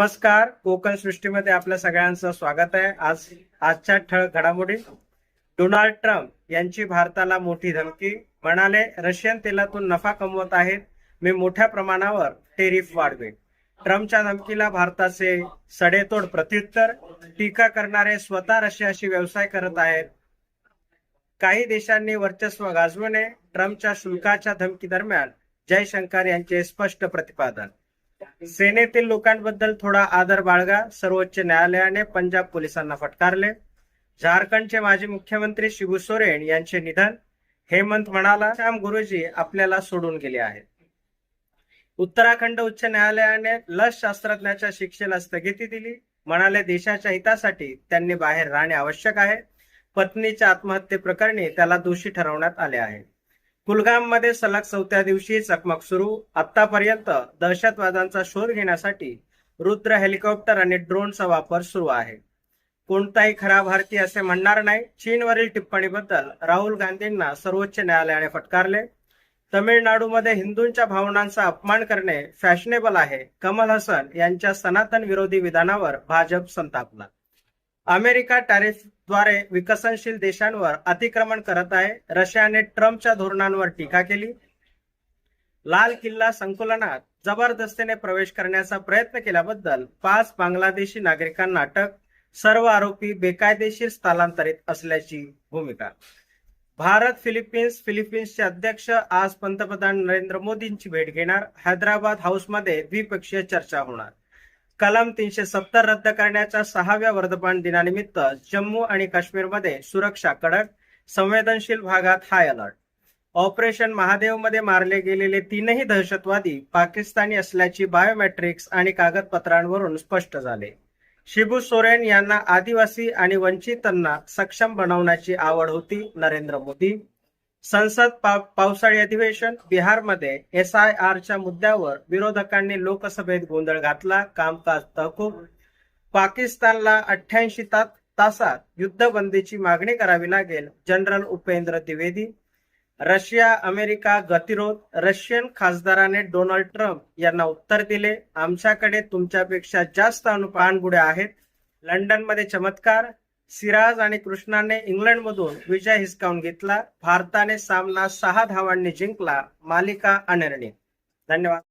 नमस्कार. कोकण सृष्टीमध्ये आपल्या सगळ्यांचं स्वागत आहे. आज आजच्या ठळक घडामोडी. डोनाल्ड ट्रम्प यांची भारताला मोठी धमकी. म्हणाले रशियन तेलातून नफा कमवत आहेत. मी मोठ्या प्रमाणावर टेरिफ वाढवेन. ट्रम्पच्या धमकीला भारताचे सडेतोड प्रत्युत्तर. टीका करणारे स्वतः रशियाशी व्यवसाय करत आहेत. काही देशांनी वर्चस्व गाजवणे ट्रम्पच्या शुल्काच्या धमकी दरम्यान जयशंकर यांचे स्पष्ट प्रतिपादन. सेनेतील लोकांबद्दल थोडा आदर बाळगा. सर्वोच्च न्यायालयाने पंजाब पोलिसांना फटकारले. झारखंडचे माजी मुख्यमंत्री शिबू सोरेन यांचे निधन. हेमंत म्हणाला श्याम गुरुजी आपल्याला सोडून गेले आहेत. उत्तराखंड उच्च न्यायालयाने लस शास्त्रज्ञाच्या शिक्षेला स्थगिती दिली. म्हणाले देशाच्या हितासाठी त्यांनी बाहेर राहणे आवश्यक आहे. पत्नीच्या आत्महत्येप्रकरणी त्याला दोषी ठरवण्यात आले आहे. कुलगाममध्ये सलग चौथ्या दिवशी चकमक सुरू. आतापर्यंत दहशतवादांचा शोध घेण्यासाठी रुद्र हेलिकॉप्टर आणि ड्रोनचा वापर सुरू आहे. कोणताही खरा भारतीय असे म्हणणार नाही. चीनवरील टिप्पणीबद्दल राहुल गांधींना सर्वोच्च न्यायालयाने फटकारले. तमिळनाडूमध्ये हिंदूंच्या भावनांचा अपमान करणे फॅशनेबल आहे. कमल हसन यांच्या सनातन विरोधी विधानावर भाजप संतापला. अमेरिका द्वारे विकसनशील देशांवर अतिक्रमण करत आहे. रशियाने ट्रम्पच्या धोरणांवर टीका केली. लाल किल्ला संकुलनात जबरदस्तीने प्रवेश करण्याचा प्रयत्न केल्याबद्दल पाच बांगलादेशी नागरिकांना अटक सर्व आरोपी बेकायदेशीर स्थलांतरित असल्याची भूमिका. भारत फिलिपिन्स फिलिपिन्सचे अध्यक्ष आज पंतप्रधान नरेंद्र मोदींची भेट घेणार. हैदराबाद हाऊसमध्ये द्विपक्षीय चर्चा होणार. कलम तीनशे सत्तर रद्द करण्याच्या सहाव्या वर्धमान दिनानिमित्त जम्मू आणि काश्मीरमध्ये सुरक्षा कडक संवेदनशील भागात हाय अलर्ट ऑपरेशन महादेवमध्ये मारले गेलेले तीनही दहशतवादी पाकिस्तानी असल्याची बायोमेट्रिक्स आणि कागदपत्रांवरून स्पष्ट झाले. शिबू सोरेन यांना आदिवासी आणि वंचितांना सक्षम बनवण्याची आवड होती नरेंद्र मोदी. संसद पावसाळी अधिवेशन बिहारमध्ये एस आय आरच्या मुद्द्यावर विरोधकांनी लोकसभेत गोंधळ घातला कामकाज तहकूब. पाकिस्तानला अठ्ठ्याऐंशी तासात युद्धबंदीची मागणी करावी लागेल general Upendra Dwivedi. Russia America गतिरोध रशियन खासदाराने डोनाल्ड ट्रम्प यांना उत्तर दिले आमच्याकडे तुमच्यापेक्षा जास्त अनुपानबुडे आहेत लंडनमध्ये चमत्कार सिराज आणि कृष्णाने इंग्लंडमधून विजय हिसकावून घेतला. भारताने सामना सहा धावांनी जिंकला. मालिका अनिर्णित धन्यवाद.